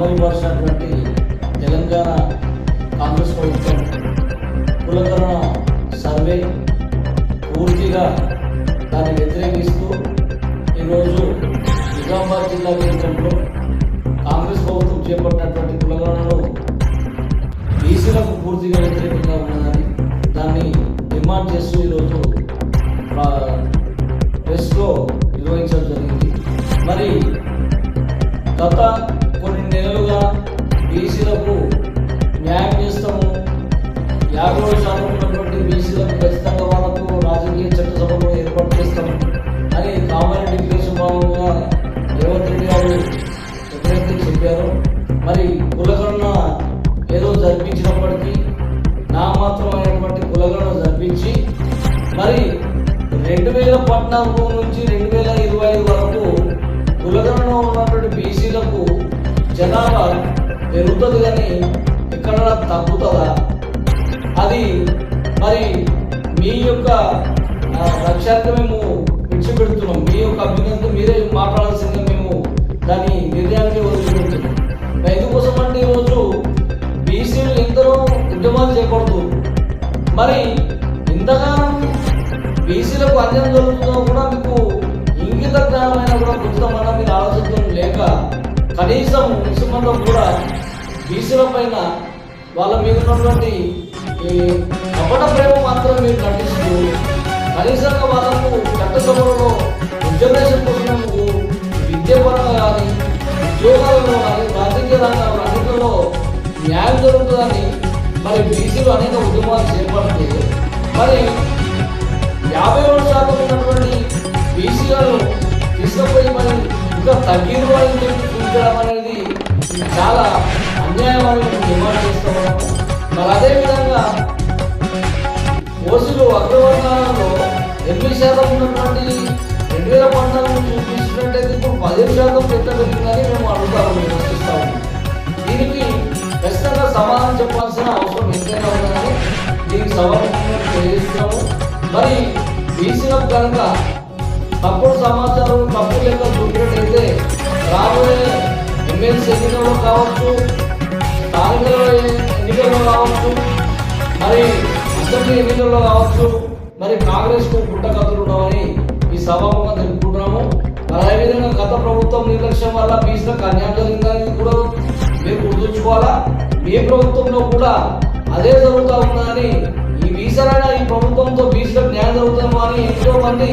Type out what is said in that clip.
నమోదుపరిచినటువంటి తెలంగాణ కాంగ్రెస్ ప్రభుత్వం కులకరణ సర్వే పూర్తిగా దాన్ని వ్యతిరేకిస్తూ ఈరోజు నిజామాబాద్ జిల్లా కేంద్రంలో కాంగ్రెస్ ప్రభుత్వం చేపట్టినటువంటి కులగణను బీసీలకు పూర్తిగా వ్యతిరేకంగా ఉన్నదని దాన్ని డిమాండ్ చేస్తూ ఈరోజు నామాత్రమైనటువంటి కులగణన జరిపించి మరి రెండు వేల పద్నాలుగు నుంచి రెండు వేల ఇరవై ఐదు వరకు కులగణలో ఉన్నటువంటి బీసీలకు జనాభా పెరుగుతుంది కానీ ఇక్కడ తగ్గుతుందా? అది మరి మీ యొక్క ఆ, లక్ష్యాన్ని మేము విడిచిపెడుతున్నాం. మీ యొక్క అభ్యర్థి మీరే మాట్లాడాల్సిందే ఉద్యమాలు చేపడుతూ మరి ఇంతగానం బీసీలకు అన్యాయం జరుగుతుందో కూడా మీకు ఇంగిత జ్ఞానమైన కూడా పుస్తకమన్నా మీరు ఆలోచించడం లేక కనీసం విసుమంతం కూడా బీసీల పైన వాళ్ళ మీద ఉన్నటువంటి ఈ ప్రేమ మాత్రం మీరు నటిస్తూ కనీసంగా వాళ్ళకు చట్టసభలలో రిజర్వేషన్ కోసం విద్యాపరంగా కానీ ఉద్యోగాలలో కానీ రాజకీయ రంగంలో న్యాయం జరుగుతుందని మరి బీసీలు అనేక ఉద్యమాలు చేపడితే మరి యాభై రెండు శాతం ఉన్నటువంటి బీసీలను తీసుకుపోయి మరి ఇంకా తగ్గిరు అని చెప్పి చూపించడం అనేది చాలా అన్యాయం అని మేము డిమాండ్ చేస్తున్నాము మరి అదేవిధంగా ఓసులు అగ్రవర్ణాలలో ఎనిమిది శాతం ఉన్నటువంటి రెండు వేల పద్నాలుగు చూపించినట్టయితే ఇప్పుడు పదిహేను శాతం పెద్ద పెరిగిందని మేము అడుగుతాము సమాధానం చెప్పాల్సిన అవసరం ఎంతైనా ఉందని దీనికి సమాధానం చేస్తున్నాము మరి బీసీలకు కనుక తప్పుడు సమాచారం తప్పుడు లెక్క చూపినట్లయితే రాబోయే ఎమ్మెల్సీ ఎన్నికల్లో కావచ్చు స్థానిక ఎన్నికల్లో కావచ్చు మరి అసెంబ్లీ ఎన్నికల్లో కావచ్చు మరి కాంగ్రెస్కు కు పుట్టకథలు ఉండవని ఈ సభాముఖంగా తెలుపుకుంటున్నాము మరి అదేవిధంగా గత ప్రభుత్వం నిర్లక్ష్యం వల్ల బీసీలకు అన్యాయం జరిగిందని కూడా ఏ ప్రభుత్వంలో కూడా అదే జరుగుతూ ఉందని ఈ బీసీలైనా ఈ ప్రభుత్వంతో బీసీలకు న్యాయం జరుగుతుందో అని ఎంతో మంది